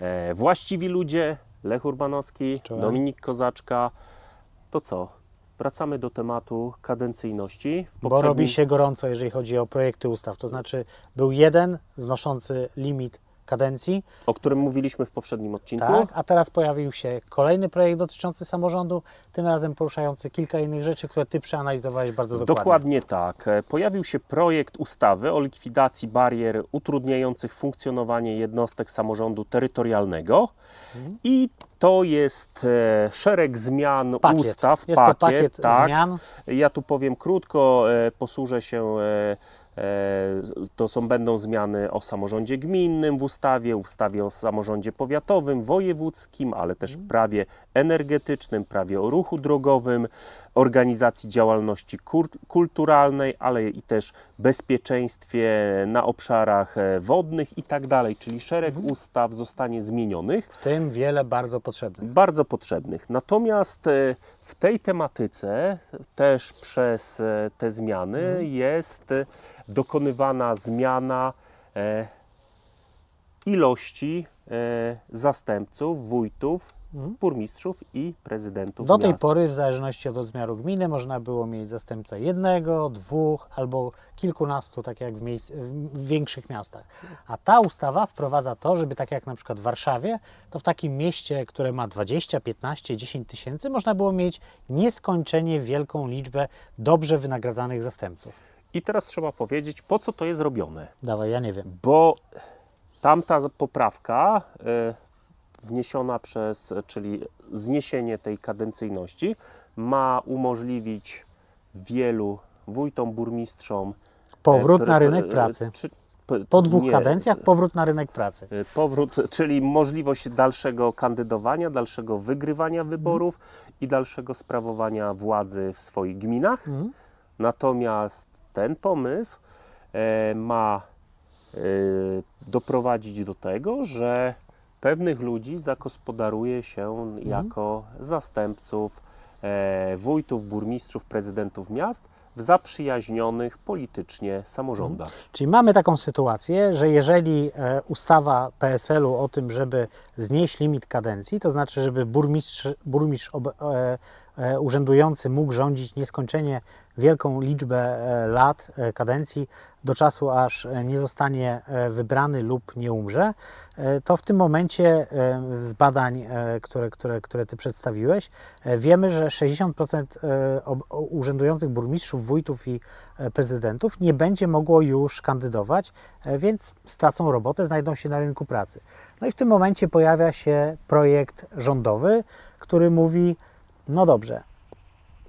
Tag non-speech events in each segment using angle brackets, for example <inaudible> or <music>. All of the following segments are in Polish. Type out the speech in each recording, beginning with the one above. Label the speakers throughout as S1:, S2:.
S1: e, właściwi ludzie, Lech Urbanowski,
S2: Czołem.
S1: Dominik Kozaczka. To co? Wracamy do tematu kadencyjności. W
S2: Bo
S1: poprzednim-
S2: robi się gorąco, jeżeli chodzi o projekty ustaw. To znaczy, był jeden znoszący limit kadencji,
S1: o którym mówiliśmy w poprzednim odcinku.
S2: tak, a teraz pojawił się kolejny projekt dotyczący samorządu, tym razem poruszający kilka innych rzeczy, które Ty przeanalizowałeś bardzo dokładnie.
S1: Dokładnie tak. Pojawił się projekt ustawy o likwidacji barier utrudniających funkcjonowanie jednostek samorządu terytorialnego
S2: Mhm.
S1: i to jest e, szereg zmian
S2: Pakiet.
S1: ustaw,
S2: Jest to pakiet
S1: tak.
S2: zmian.
S1: Ja tu powiem krótko, e, posłużę się, e, to są, będą zmiany o samorządzie gminnym w ustawie, ustawie o samorządzie powiatowym, wojewódzkim, ale też prawie energetycznym, prawie o ruchu drogowym, organizacji działalności kulturalnej, ale i też bezpieczeństwie na obszarach e, wodnych i tak dalej, czyli szereg ustaw zostanie zmienionych.
S2: W tym wiele bardzo potrzebnych.
S1: bardzo potrzebnych. Natomiast e, w tej tematyce też przez e, te zmiany jest e, dokonywana zmiana e, ilości e, zastępców, wójtów, burmistrzów i prezydentów
S2: Do tej
S1: miast.
S2: pory, w zależności od rozmiaru gminy, można było mieć zastępcę jednego, dwóch albo kilkunastu, tak jak w, miejsc, w większych miastach. A ta ustawa wprowadza to, żeby tak jak na przykład w Warszawie, to w takim mieście, które ma 20, 15, 10 tysięcy, można było mieć nieskończenie wielką liczbę dobrze wynagradzanych zastępców.
S1: I teraz trzeba powiedzieć, po co to jest robione.
S2: Dawaj, ja nie wiem.
S1: bo tamta poprawka e, wniesiona przez, czyli zniesienie tej kadencyjności ma umożliwić wielu wójtom, burmistrzom
S2: Powrót
S1: e,
S2: na
S1: pre-
S2: rynek pracy.
S1: czy-
S2: Po dwóch
S1: nie,
S2: kadencjach powrót na rynek pracy.
S1: e, Powrót, czyli możliwość dalszego kandydowania, dalszego wygrywania wyborów i dalszego sprawowania władzy w swoich gminach.
S2: Mhm.
S1: Natomiast ten pomysł e, ma e, doprowadzić do tego, że pewnych ludzi zagospodaruje się jako zastępców e, wójtów, burmistrzów, prezydentów miast w zaprzyjaźnionych politycznie samorządach.
S2: Czyli mamy taką sytuację, że jeżeli ustawa PSL-u o tym, żeby znieść limit kadencji, to znaczy, żeby burmistrz, burmistrz ob, urzędujący mógł rządzić nieskończenie wielką liczbę e, lat e, kadencji do czasu, aż e, nie zostanie e, wybrany lub nie umrze, e, to w tym momencie e, z badań, e, które, które, które Ty przedstawiłeś, e, wiemy, że 60% e, ob- o- urzędujących burmistrzów, wójtów i e, prezydentów nie będzie mogło już kandydować, e, więc stracą robotę, znajdą się na rynku pracy. No i w tym momencie pojawia się projekt rządowy, który mówi: No dobrze,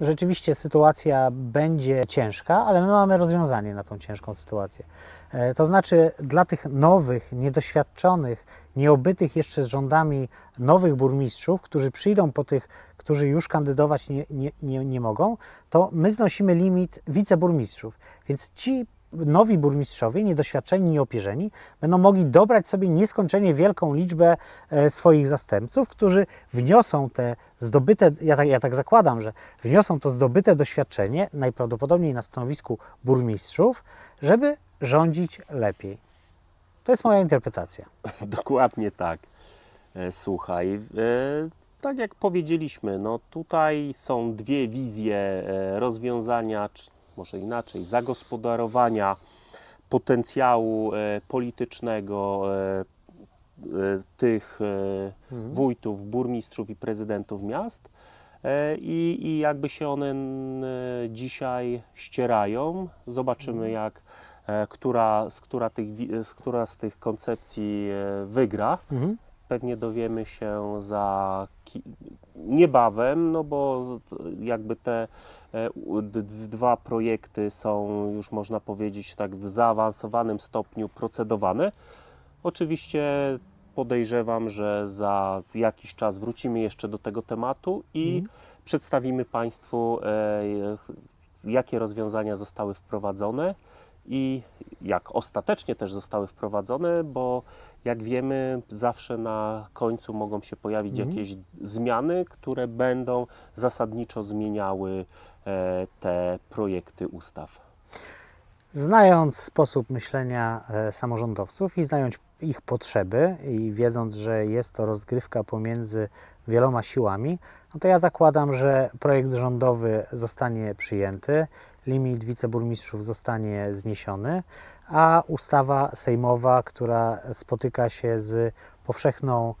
S2: rzeczywiście sytuacja będzie ciężka, ale my mamy rozwiązanie na tą ciężką sytuację. E, To znaczy, dla tych nowych, niedoświadczonych, nieobytych jeszcze z rządami nowych burmistrzów, którzy przyjdą po tych, którzy już kandydować nie, nie, nie, nie mogą, to my znosimy limit wiceburmistrzów. Więc ci nowi burmistrzowie, niedoświadczeni, nieopierzeni, będą mogli dobrać sobie nieskończenie wielką liczbę e, swoich zastępców, którzy wniosą te zdobyte, ja tak, ja tak zakładam, że wniosą to zdobyte doświadczenie, najprawdopodobniej na stanowisku burmistrzów, żeby rządzić lepiej. To jest moja interpretacja. <laughs>
S1: Dokładnie tak. E, Słuchaj, e, tak jak powiedzieliśmy, no tutaj są dwie wizje rozwiązania, może inaczej, zagospodarowania potencjału e, politycznego e, e, tych e, wójtów, burmistrzów i prezydentów miast. I, I jakby się one dzisiaj ścierają. Zobaczymy, jak e, która, z, która, tych, z która z tych koncepcji wygra.
S2: Mhm.
S1: Pewnie dowiemy się za niebawem, no bo jakby te dwa projekty są już można powiedzieć tak w zaawansowanym stopniu procedowane. Oczywiście podejrzewam, że za jakiś czas wrócimy jeszcze do tego tematu i przedstawimy Państwu, e, jakie rozwiązania zostały wprowadzone i jak ostatecznie też zostały wprowadzone, bo jak wiemy, zawsze na końcu mogą się pojawić jakieś zmiany, które będą zasadniczo zmieniały e, te projekty ustaw.
S2: Znając sposób myślenia e, samorządowców i znając ich potrzeby i wiedząc, że jest to rozgrywka pomiędzy wieloma siłami, no to ja zakładam, że projekt rządowy zostanie przyjęty, limit wiceburmistrzów zostanie zniesiony, a ustawa sejmowa, która spotyka się z powszechną e,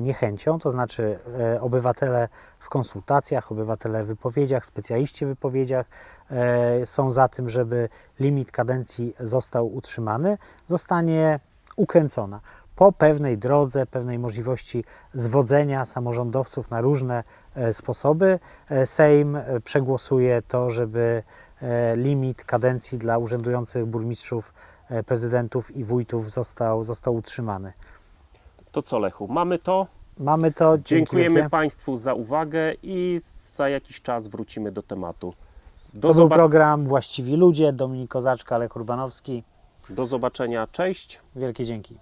S2: niechęcią, to znaczy e, obywatele w konsultacjach, obywatele w wypowiedziach, specjaliści w wypowiedziach e, są za tym, żeby limit kadencji został utrzymany, zostanie ukręcona. Po pewnej drodze, pewnej możliwości zwodzenia samorządowców na różne e, sposoby, e, Sejm e, przegłosuje to, żeby e, limit kadencji dla urzędujących burmistrzów, e, prezydentów i wójtów został, został utrzymany.
S1: To co Lechu, mamy to.
S2: Mamy to.
S1: Dziękujemy. Państwu za uwagę i za jakiś czas wrócimy do tematu. Do,
S2: To był program Właściwi Ludzie. Dominik Kozaczka, Lech Urbanowski.
S1: do zobaczenia, cześć.
S2: Wielkie dzięki.